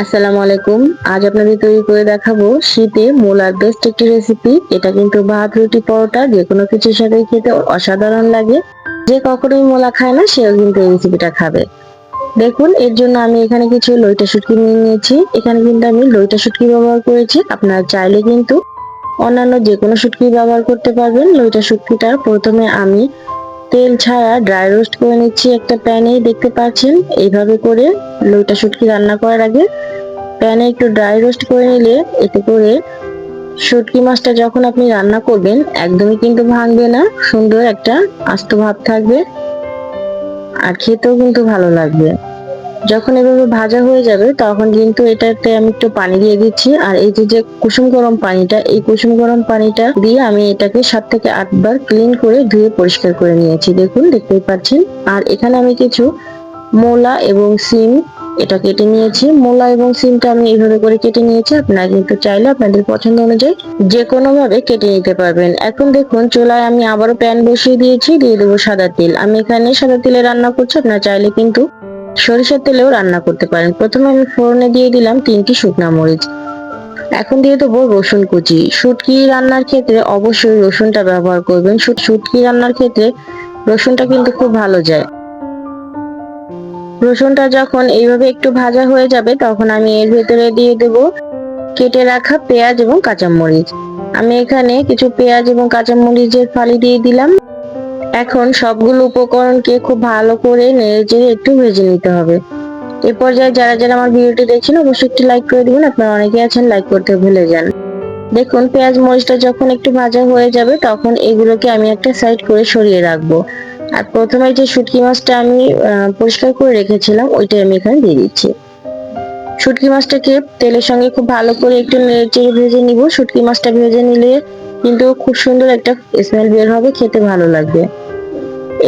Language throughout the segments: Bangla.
আসসালামু আলাইকুম। আজ আপনাদের তৈরি করে দেখাবো শীতে মোলার বেস্ট একটি রেসিপি এটা কিন্তু ভাত, রুটি, পরোটা যে কোনো কিছুর সাথে খেতে অসাধারণ লাগে। যে কখনোই মোলা খায় না, সেও কিন্তু এই রেসিপিটা খাবে। দেখুন, এর জন্য আমি এখানে কিছু লইটা শুটকি নিয়ে নিয়েছি। এখানে কিন্তু আমি লইটা শুটকি ব্যবহার করেছি। আপনারা চাইলে কিন্তু অন্যান্য যে কোনো শুটকি ব্যবহার করতে পারবেন। লইটা শুটকিটা প্রথমে আমি তেল ছাড়া ড্রাই রোস্ট করে নিচ্ছি একটা প্যানে, দেখতে পাচ্ছেন? এইভাবে করে লইটা শুটকি রান্না করার আগে প্যানে একটু ড্রাই রোস্ট করে নিলে এতে করে শুটকি মাছটা যখন আপনি রান্না করবেন, একদমই কিন্তু ভাঙবে না, সুন্দর একটা আস্ত ভাব থাকবে আর খেতেও কিন্তু ভালো লাগবে। যখন এভাবে ভাজা হয়ে যাবে, তখন কিন্তু এটাতে আমি একটু পানি দিয়ে দিচ্ছি। আর এই যে কুসুম গরম পানিটা, এই কুসুম গরম পানিটা দিয়ে আমি এটাকে সাত থেকে আটবার ক্লিন করে ধুয়ে পরিষ্কার করে নিয়েছি। দেখুন, দেখতেই পাচ্ছেন? আর এখানে আমি কিছু মোলা এবং সিম এটা কেটে নিয়েছি। মোলা এবং সিমটা আমি এইভাবে করে কেটে নিয়েছি। আপনারা কিন্তু চাইলে আপনাদের পছন্দ অনুযায়ী যে কোনো ভাবে কেটে নিতে পারবেন। এখন দেখুন, চুলায় আমি আবারও প্যান বসিয়ে দিয়েছি। দিয়ে দেবো সাদা তেল। আমি এখানে সাদা তেলে রান্না করছি। আপনারা চাইলে কিন্তু সরিষার তেলেও রান্না করতে পারেন। প্রথমে আমি ফোড়নে দিয়ে দিলাম তিনটি শুকনা মরিচ। এখন দিয়ে দেবো রসুন কুচি। শুটকি রান্নার ক্ষেত্রে অবশ্যই রসুনটা ব্যবহার করবেন। শুটকি রান্নার ক্ষেত্রে রসুনটা কিন্তু খুব ভালো যায়। রসুনটা যখন এইভাবে একটু ভাজা হয়ে যাবে, তখন আমি এর ভেতরে দিয়ে দেব কেটে রাখা পেঁয়াজ এবং কাঁচামরিচ। আমি এখানে কিছু পেঁয়াজ এবং কাঁচামরিচের ফালি দিয়ে দিলাম। এখন সবগুলো উপকরণকে খুব ভালো করে নেড়ে চেড়ে একটু ভেজে নিতে হবে। এ পর্যায়ে যারা যারা আমার ভিডিওটি দেখছেন, অবশ্যই একটু লাইক করে দিবেন। আপনারা অনেকে আছেন লাইক করতে ভুলে যান। দেখুন, পেঁয়াজ মরিচটা যখন একটু ভাজা হয়ে যাবে, তখন এগুলোকে আমি একটা সাইড করে সরিয়ে রাখব। আর প্রথমে যে শুটকি মাছটা আমি পরিষ্কার করে রেখেছিলাম ওইটা আমি এখানে দিয়ে দিচ্ছি। শুটকি মাছটাকে তেলের সঙ্গে খুব ভালো করে একটু নেড়ে চেড়ে ভেজে নিব। শুটকি মাছটা ভেজে নিলে কিন্তু খুব সুন্দর একটা স্মেল বের হবে, খেতে ভালো লাগবে।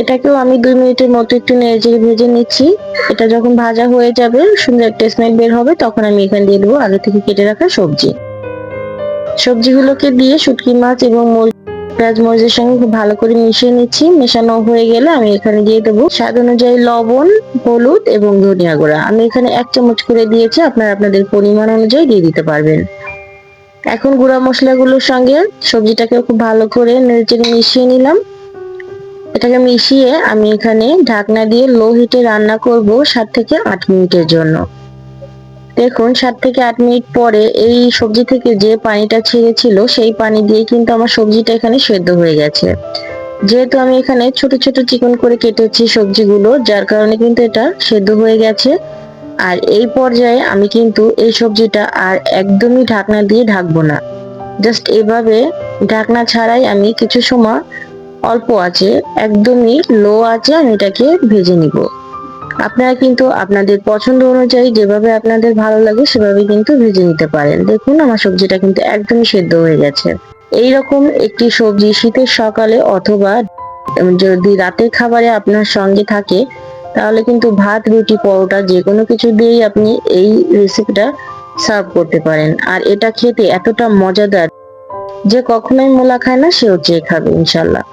এটাকেও আমি দুই মিনিটের মতো একটু নেড়ে ভেজে নিচ্ছি। এটা যখন ভাজা হয়ে যাবে, সুন্দর একটা স্মেল বের হবে, তখন আমি এখানে দিয়ে দেবো আগে থেকে কেটে রাখা সবজি। সবজিগুলোকে দিয়ে শুটকি মাছ এবং পেঁয়াজ সঙ্গে খুব ভালো করে মিশিয়ে নিচ্ছি। মেশানো হয়ে গেলে আমি এখানে দিয়ে দেবো স্বাদ অনুযায়ী লবণ, হলুদ এবং ধনিয়া গুঁড়া। আমি এখানে এক চামচ করে দিয়েছি, আপনারা আপনাদের পরিমাণ অনুযায়ী দিয়ে দিতে পারবেন। এখন গুঁড়া মশলাগুলোর সঙ্গে সবজিটাকে খুব ভালো করে নেড়ে মিশিয়ে নিলাম। এটাকে মিশিয়ে আমি এখানে ঢাকনা দিয়ে লো হিটে রান্না করব সাত থেকে আট মিনিটের জন্য। দেখুন, সাত থেকে আট মিনিট পরে এই সবজি থেকে যে পানিটা ছেড়েছিল, সেই পানি দিয়ে কিন্তু আমার সবজিটা এখানে সেদ্ধ হয়ে গেছে। যেহেতু আমি এখানে ছোট ছোট চিকন করে কেটেছি সবজিগুলো, যার কারণে কিন্তু এটা সেদ্ধ হয়ে গেছে। আর এই পর্যায়ে আমি কিন্তু এই সবজিটা আর একদমই ঢাকনা দিয়ে ঢাকবো না। জাস্ট এভাবে ঢাকনা ছাড়াই আমি কিছু সময় অল্প আছে, একদমই লো আছে আমি এটাকে ভেজে নিব। আপনারা কিন্তু আপনাদের পছন্দ অনুযায়ী যেভাবে আপনাদের ভালো লাগে সেভাবে কিন্তু ভেজে নিতে পারেন। দেখুন আমার সবজিটা কিন্তু একদমই সেদ্ধ হয়ে গেছে। এই রকম একটি সবজি শীতের সকালে অথবা যদি রাতের খাবারে আপনার সঙ্গে থাকে, তাহলে কিন্তু ভাত, রুটি, পরোটা যে কোনো কিছু দিয়েই আপনি এই রেসিপিটা সার্ভ করতে পারেন। আর এটা খেতে এতটা মজাদার যে কখনোই মোলা খায় না, সেও চেয়ে খাবে, ইনশাল্লাহ।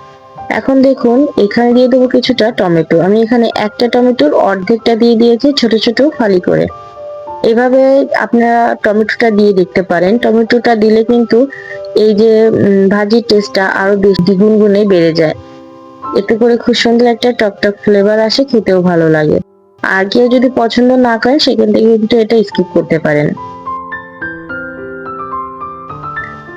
এখন দেখুন, এখানে দিয়ে দেবো কিছুটা টমেটো। আমি এখানে একটা টমেটোর অর্ধেকটা দিয়ে দিয়েছি ছোট ছোট ফালি করে। এভাবে আপনারা টমেটোটা দিয়ে দেখতে পারেন। টমেটোটা দিলে কিন্তু এই যে ভাজির টেস্টটা আরও বেশ দ্বিগুণ গুণে বেড়ে যায়। এতে করে খুব সুন্দর একটা টকটক ফ্লেভার আসে, খেতেও ভালো লাগে। আর কেউ যদি পছন্দ না করে সেখান থেকে কিন্তু এটা স্কিপ করতে পারেন।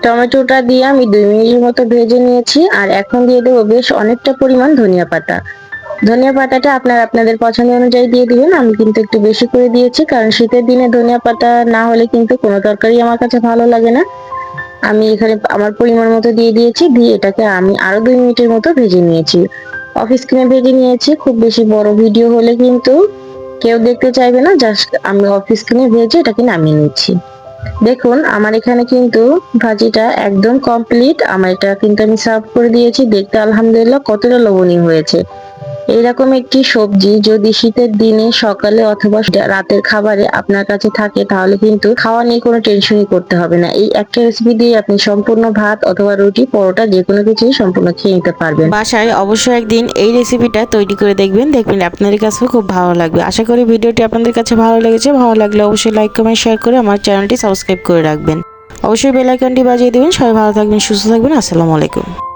টমেটোটা দিয়ে আমি দুই মিনিটের মতো ভেজে নিয়েছি, আর এখন দিয়ে দেবো বেশ অনেকটা পরিমাণ ধনিয়া পাতা। ধনিয়া পাতাটা আপনার আপনাদের পছন্দ অনুযায়ী দিয়ে দিবেন, আমি কিন্তু একটু বেশি করে দিয়েছি, কারণ শীতের দিনে ধনিয়া পাতা না হলে কিন্তু কোনো তরকারি আমার কাছে ভালো লাগে না। আমি এখানে আমার পরিমাণ মতো দিয়ে দিয়েছি, দিয়ে এটাকে আমি আরও দুই মিনিটের মতো ভেজে নিয়েছি। অফিস স্ক্রিনে ভেজে নিয়েছি, খুব বেশি বড় ভিডিও হলে কিন্তু কেউ দেখতে চাইবে না, জাস্ট আমি অফিস স্ক্রিনে ভেজে এটাকে নামিয়ে নিচ্ছি। দেখুন, আমার এখানে কিন্তু ভাজিটা একদম কমপ্লিট আমার এটা কিন্তু আমি সার্ভ করে দিয়েছি। দেখতে আলহামদুলিল্লাহ কতটা লবণীয় হয়েছে। এইরকম একটি সবজি যদি শীতের দিনে, সকালে অথবা রাতের খাবারে আপনার কাছে থাকে, তাহলে কিন্তু খাওয়া নিয়ে কোনো টেনশনই করতে হবে না। এই একটা রেসিপি দিয়ে আপনি সম্পূর্ণ ভাত অথবা রুটি, পরোটা যে কোনো কিছুই সম্পূর্ণ খেয়ে নিতে পারবেন। বাসায় অবশ্যই একদিন এই রেসিপিটা তৈরি করে দেখবেন দেখবেন আপনাদের কাছেও খুব ভালো লাগবে। আশা করি ভিডিওটি আপনাদের কাছে ভালো লেগেছে। ভালো লাগলে অবশ্যই লাইক কমেন্ট শেয়ার করে আমার চ্যানেলটি সাবস্ক্রাইব করে রাখবেন। অবশ্যই বেল আইকনটি বাজিয়ে দেবেন। সবাই ভালো থাকবেন, সুস্থ থাকবেন। আসসালামু আলাইকুম।